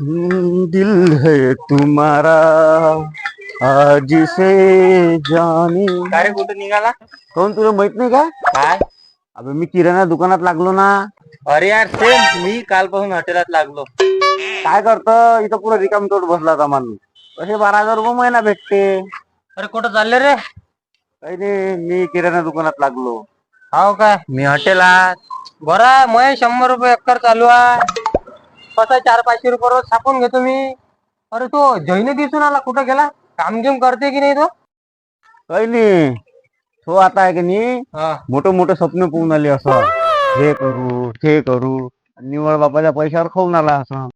दिल है तुम्हारा आज से जाने। काय रे कुठे निघाला? कोण तुला माहीत नाही का? काय? अबे मी किराणा दुकानात लागलो ना. अरे यार सेम मी कालपासून हॉटेलात लागलो. काय करत? इथं पुरा रिकाम तोड बसला होता माणूस. कसे बारा हजार रुपये महिना भेटते. अरे कुठं चालले रे? काही नाही मी किराणा दुकानात लागलो. हाव काय? मी हॉटेलात. बरं मग शंभर रुपये एकर चालू आहे. कसं चार पाचशे रुपये रोज छापून घेतो मी. अरे तो जैन दिसून आला. कुठं गेला? काम घेऊन करते की नाही तो? काही नाही तो आता आहे की नाही? हा. मोठं मोठं स्वप्न पाहून आले असं. हे करू ते करू. निवळ बापाच्या पैशावर खाऊन आला असं.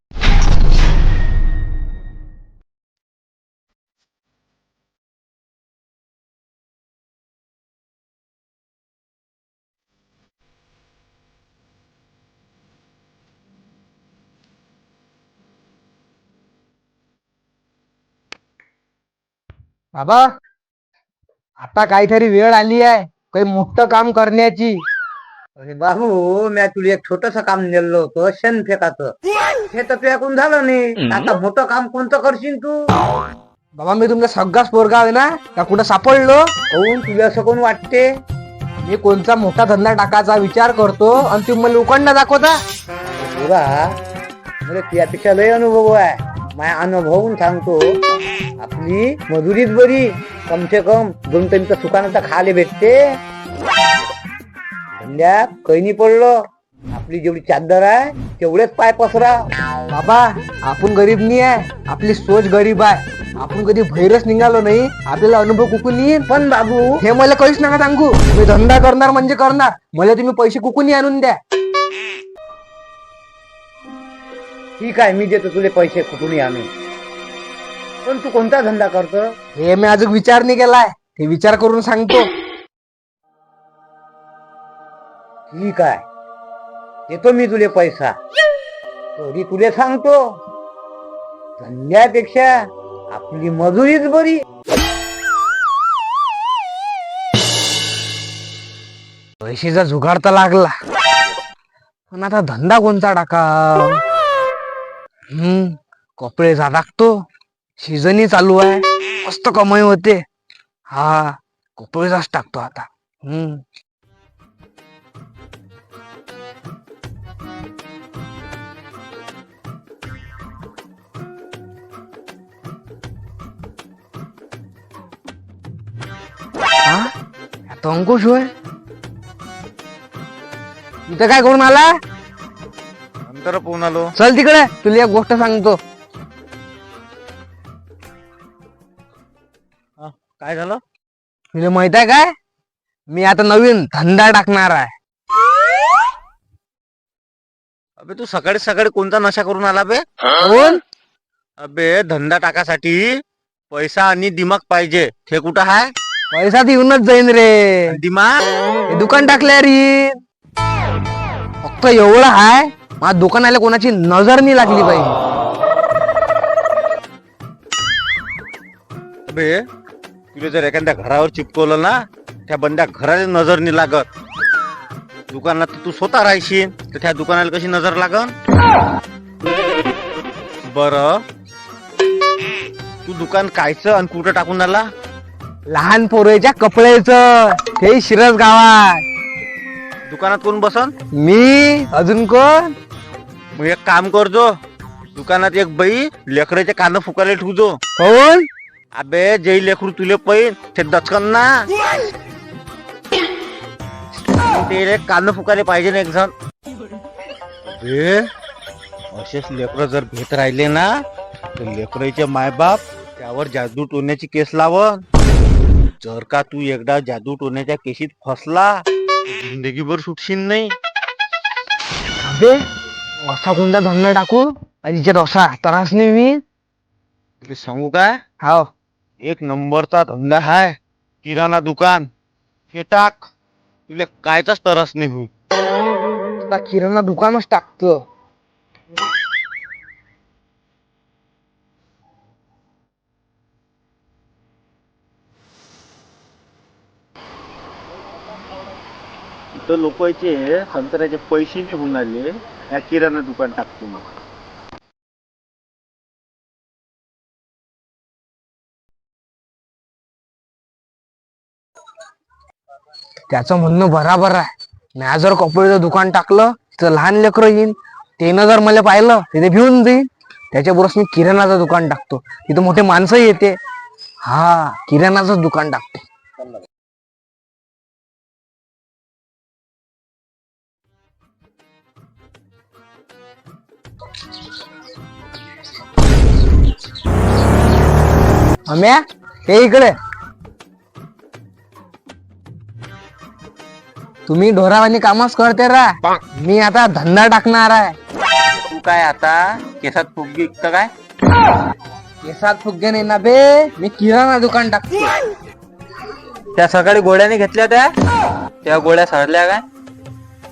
बाबा आता काहीतरी वेळ आली आहे. काही मोठं काम करण्याची. अरे बाबू मी तुला एक छोटस काम नेलं होतं शेण फेकाचं हे तर फेकून झालं नाही. आता मोठं काम कोणतं करशील तू? बाबा मी तुमचा सगळाच पोरगा आहे ना? का कुठं सापडलो? कहून तुला असं कोण वाटते? मी कोणचा मोठा धंदा टाकायचा विचार करतो आणि तुम्ही मला लोकांना दाखवता? तुला मला त्यापेक्षा लय अनुभव आहे. माझ्या अनुभवून सांगतो. आपली मजुरीच बरी. कम से कम दोन टाइमचं सुकानं तर खायला भेटते. धंद्यात काही नाही पडलं. आपली जेवढी चादर आहे तेवढेच पाय पसरा. बाबा आपण गरीब नाही आहे. आपली सोच गरीब आहे. आपण कधी भैरच निघालो नाही. आपल्याला अनुभव कुकून येईल पण बाबू हे मला काहीच नका सांगू. मी धंदा करणार म्हणजे करणार. मला तुम्ही पैसे कुकून आणून द्या. ठीक आहे मी देतो तुले पैसे. कुठूनही आणून पण तू कोणता धंदा करतो? हे मी अजून विचार नाही केलाय. हे विचार करून सांगतो. ठीक आहे. देतो मी तुले पैसा. तरी तुले सांगतो. धंद्यापेक्षा आपली मजुरीच बरी. पैशाचा जुगाड तर लागला. पण आता धंदा कोणता टाका हम्म कपडे जा टाकतो सीझनही चालू आहे. मस्त कमाई होते. हा कपडेचाच टाकतो आता. हम्म. हा? आता अंकुश होय? इथं काय करून आला? नंतर पाहून आलो. चल तिकडे तुला एक गोष्ट सांगतो. काय झालं? तुला माहीत आहे काय? मी आता नवीन धंदा टाकणार आहे. अबे तू सकाळी सकाळी कोणता नशा करून आला बे? कोण? अबे धंदा टाकासाठी पैसा आणि दिमाग पाहिजे. ते कुठं आहे पैसा तर येऊनच जाईन रे. दिमाग? हे दुकान टाकल्या रे. फक्त एवढं आहे माझ्या दुकानाला कोणाची नजर नाही लागली पाहिजे अबे तुला जर एखाद्या घरावर चिपकवलं ना त्या बंद्या घराला नजर नाही लागत. दुकानात तू स्वतः राहशील तर त्या दुकानाला कशी नजर लागन? बर. तू दुकान कायचं आणि कुठं टाकून आला लहान पोरेच्या कपड्याचं ते शिरस गावात. दुकानात कोण बसन? मी अजून कोण? मग एक काम करजो दुकानात एक बाई लेकराचे कान फुकायला ठेवजो. कोण? अबे जे लेकरू तुले पैन ते दचकन ना. ते कान फुकायला पाहिजे ना एक जण. अबे असेच लेकर जर भेट राहिले ना तर लेकराचे मायबाप त्यावर जादू टोण्याची केस लावन जर का तू एकदा जादू टोण्याच्या केशीत फसला जिंदगीभर सुटशील नाही. अबे असा कोणता धंदा टाकू? आणि तिच्यात असा त्रास नाही मी? तुला सांगू काय हाव. एक नंबरचा धंदा हाय. किराणा दुकान. हे टाक. तुला कायचाच तरस नाही होऊ आता किराणा दुकानच टाकतो. इथं लोकांचे संत्र्याचे पैसे निघून आले. या किराणा दुकान टाकतो मग. त्याचं म्हणणं बराबर आहे. मी जर कपड्याचं दुकान टाकलं तर लहान लेकरं येईन त्यानं जर मला पाहिलं तिथे भिवून जाईन. त्याच्याबरोबर मी किराणाचं दुकान टाकतो. तिथं मोठे माणसं येते. हा किराणाचं दुकान टाकते. अम्या हे इकडे. तुम्ही ढोरावानी कामच करते रा. मी आता धंदा टाकणार आहे. तू काय आता? केसात फुगगी का काय? केसात फुगे नाही ना बे. मी किराणा दुकान टाकतो. त्या सकाळी गोळ्याने घेतल्या त्या त्या गोळ्या सरल्या काय?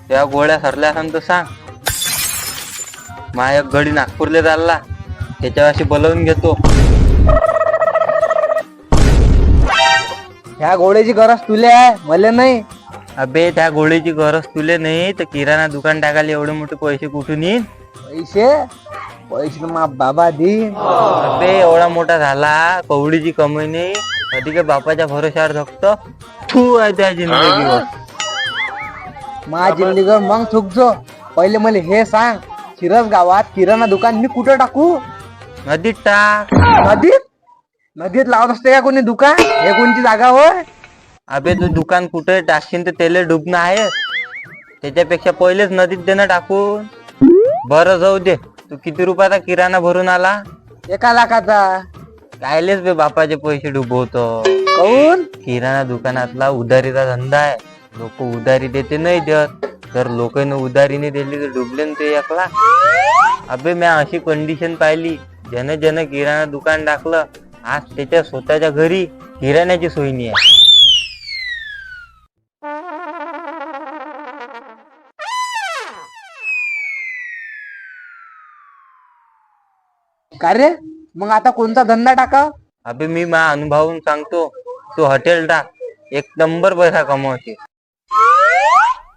त्या गोळ्या सरल्या असन तर सांग. माझ्या गडी नागपूरला चालला. त्याच्यावाशी बोलवून घेतो. ह्या गोळ्याची गरज तुले आहे. मला नाही. अबे त्या गोळीची गरज तुले नाही. तर किराणा दुकान टाकायला एवढे मोठे पैसे कुठून येईन? पैसे? पैसे मा बाबा दे अबे एवढा मोठा झाला. कवडीची कमाई नाही. अधिक बापाच्या भरोशावर धकतो. तू आहे त्या जिंदगीवर. मा जिंदगीवर मग थुकजो. पहिले मला हे सांग. शिरस गावात किराणा दुकान मी कुठं टाकू? नदीत टाक. नदीत? नदीत लावत असते का कोणी दुकान? हे कोणची जागा होय? अबे तू दुकान कुठे टाकशील तर त्याला डुबणं आहे. त्याच्यापेक्षा पहिलेच नदीत देणं टाकून. बरं जाऊ दे. तू किती रुपयाचा किराणा भरून आला? एका लाखाचा. कायलेच बे बापाचे पैसे डुबवतो. किराणा दुकानातला उधारीचा धंदा आहे. लोक उधारी देते नाही देत. जर लोकांना उधारीने दिली तर डुबले ना ते एकला. अबे मी अशी कंडिशन पाहिली. ज्यानं ज्यानं किराणा दुकान टाकलं आज त्याच्या स्वतःच्या घरी किराण्याची सोय नाही आहे. का रे? मग आता कोणता धंदा टाका? अबे मी माझ्या अनुभवून सांगतो. तू हॉटेल टाक एक नंबर पैसा कमवशील.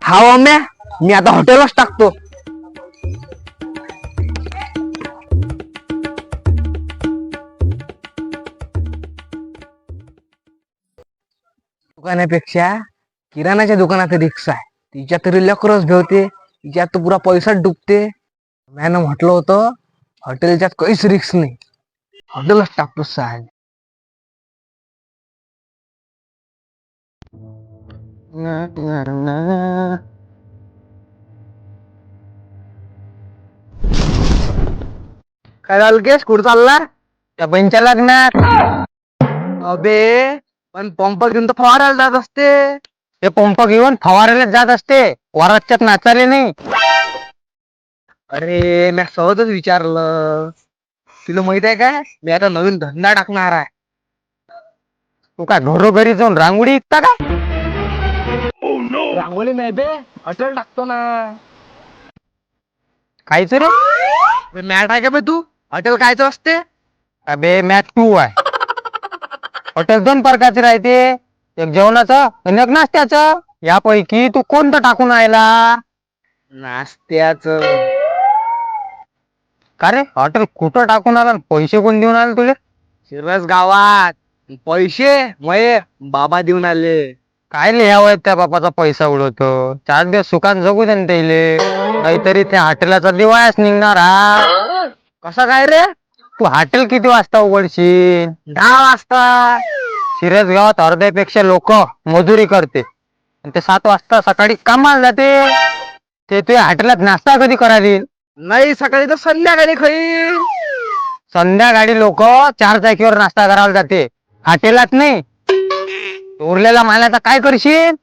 हा अम्या मी आता हॉटेलच टाकतो. दुकानापेक्षा किराणाच्या दुकानात रिक्षा आहे. तिच्या तरी लकरच भेवते. तिच्यात तर पुरा पैसाच डुबते. मॅनं म्हटलं होतं हॉटेलच्या काहीच रिक्स नाही. हॉटेलच टाकतो साहेब. काय झालं केस? कुठं चालला? त्या बंच्या लग्नात? अबे पण पंप घेऊन तर फवारायला जात असते. ते पंप घेऊन फवारायला जात असते. वराच्यात नाचाले नाही. अरे मी सहजच विचारलं. तुला माहीत आहे काय मी आता नवीन धंदा टाकणार आहे. तू काय घरोघरी जाऊन रांगोळी विकता का? रांगोळी नाही बे हॉटेल टाकतो ना. कायच रे. मॅट आहे का बे तू? हॉटेल कायचं असते? अबे मॅच टू आहे. हॉटेल दोन प्रकारचे राहते. एक जेवणाचं आणि एक नाश्त्याचं. यापैकी तू कोणतं टाकून आयला नाश्त्याच. का रे? हॉटेल कुठं टाकून आला? आणि पैसे कोण देऊन आले तुले? शिरस गावात. पैसे मये बाबा देऊन आले. काय लिहावं त्या बापाचा पैसा उडवतो? चार दिवस सुखान जगू दे ना त्याले. काहीतरी त्या हॉटेलाचा दिवाळच निघणार हा. कसं काय रे? तू हॉटेल किती वाजता उघडशील? दहा वाजता. सिरस गावात अर्ध्यापेक्षा लोक मजुरी करते. आणि ते सात वाजता सकाळी कामाला जाते. ते तुझ्या हॉटेलात नाश्ता कधी करायला नाही सकाळी तर संध्याकाळी खाईल संध्याकाळी लोक चार चाकीवर नाश्ता करायला जाते. हॉटेलात नाही. उरलेला मालाचा काय करशील?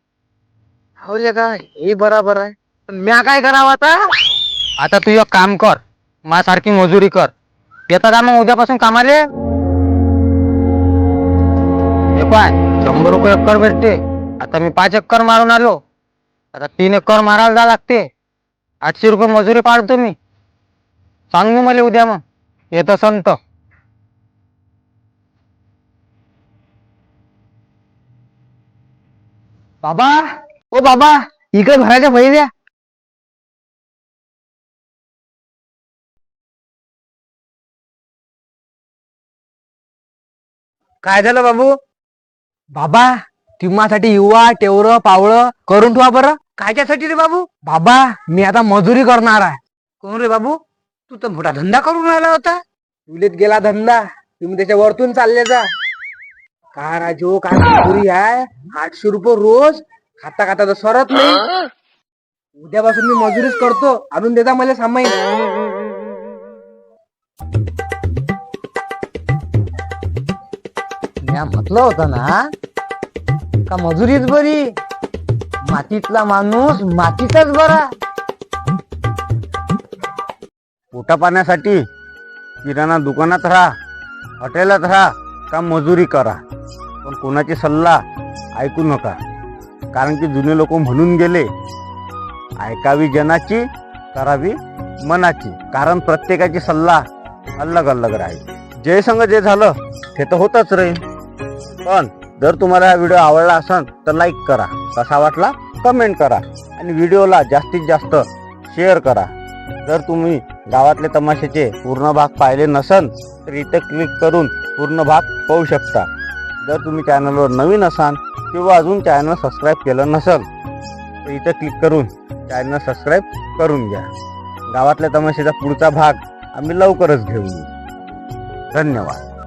हो रे का हे बरोबर आहे. पण म्या काय करावं आता? आता तू एक काम कर. माझ्यासारखी मजुरी कर. येता का मग उद्यापासून कामाले. हे पाय शंभर रुपये एकर भेटते. आता मी पाच एकर मारून आलो. आता तीन एकर मारायला जा लागते. आठशे रुपये मजुरी पाडतो मी. सांग मग मला उद्या मग येत संत बाबा ओ बाबा इकडे भरायच्या पैसे द्या काय झालं बाबू बाबा तुम्हासाठी युवा टेवरं पावळं करून ठेवा बरं कायच्यासाठी रे बाबू बाबा मी आता मजुरी करणार आहे कोण रे बाबू तू तर मोठा धंदा करून राहिला होता. तुलेत गेला धंदा. तुम्ही त्याच्या वरतून चालले जा. का राजो काय मजुरी आहे? आठशे रुपये रोज खाता खाता तर सरत नाही. उद्यापासून मी मजुरीच करतो. आणून देता मला सामाईन म्या म्हटलं होतं ना का मजुरीच बरी? मातीतला माणूस मातीचाच बरा. पोटा पाण्यासाठी किराणा दुकानात राहा हॉटेलात राहा का मजुरी करा. पण कोणाची सल्ला ऐकू नका. कारण की जुने लोक म्हणून गेले ऐकावी जनाची करावी मनाची. कारण प्रत्येकाची सल्ला अलग अलग राहील. जे संग जे झालं ते तर होतच राहील. पण जर तुम्हाला हा व्हिडिओ आवडला असेल तर लाईक करा. कसा वाटला कमेंट करा. आणि व्हिडिओला जास्तीत जास्त शेअर करा. जर तुम्ही गावातले तमाशाचे पूर्ण भाग पाहिले नसन तर इथं क्लिक करून पूर्ण भाग पाहू शकता. जर तुम्ही चॅनलवर नवीन असाल किंवा अजून चॅनल सबस्क्राईब केलं नसेल तर इथं क्लिक करून चॅनल सबस्क्राईब करून घ्या. गावातल्या तमाशेचा पुढचा भाग आम्ही लवकरच घेऊन येऊ. धन्यवाद.